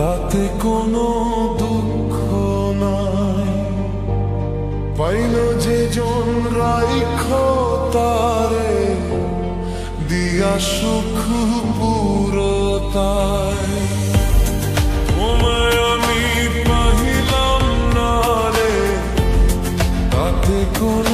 তাতে কোনো দুঃখ নাই। পাইল যে জন রাইখ তারে, দিয়া সুখ পুরতায়। তোমায় আমি পাহিলাম না রে, তাতে কোনো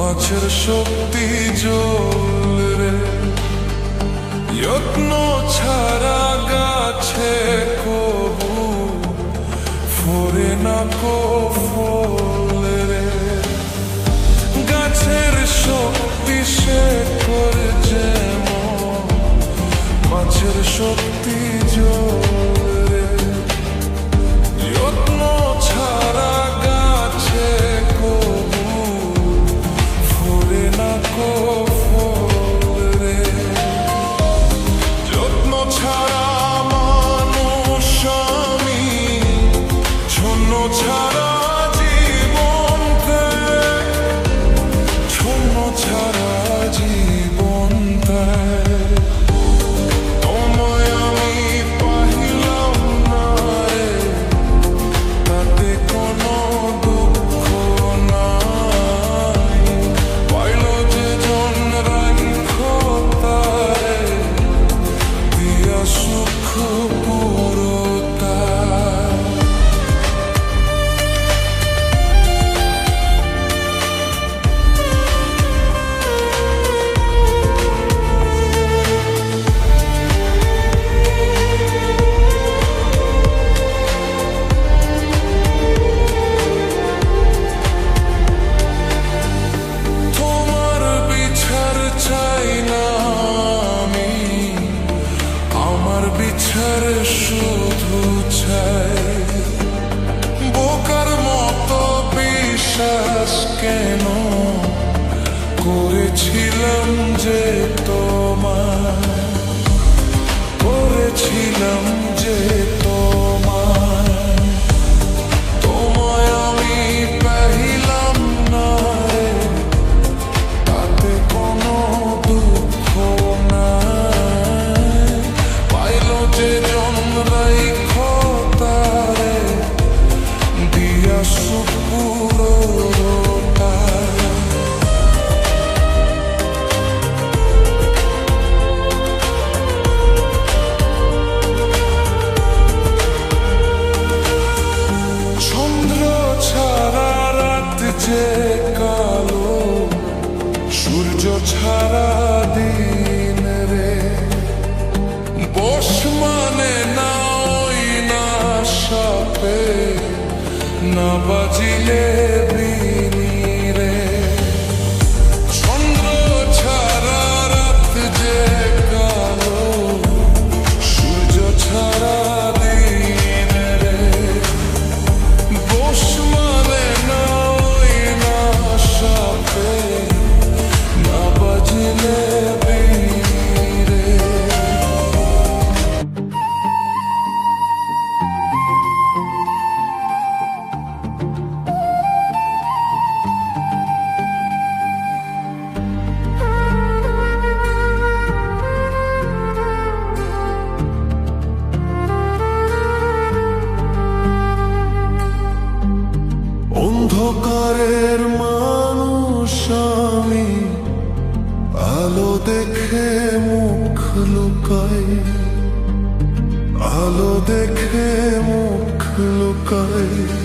মাছের শক্তি জল রে। যত্ন ছাড়া গাছে কবু, ফোরে না কো ফল রে। গাছের শক্তি সে করে যেমন মাছের শক্তি জল চাই না আমি। আমার বিছার শুধু মতো বিশ্বাস কেন করেছিলাম যে তোমার করেছিলাম যে day. অন্ধকারের মানুষ আমি। আলো দেখে মুখ লুকাই। আলো দেখে মুখ লুকাই।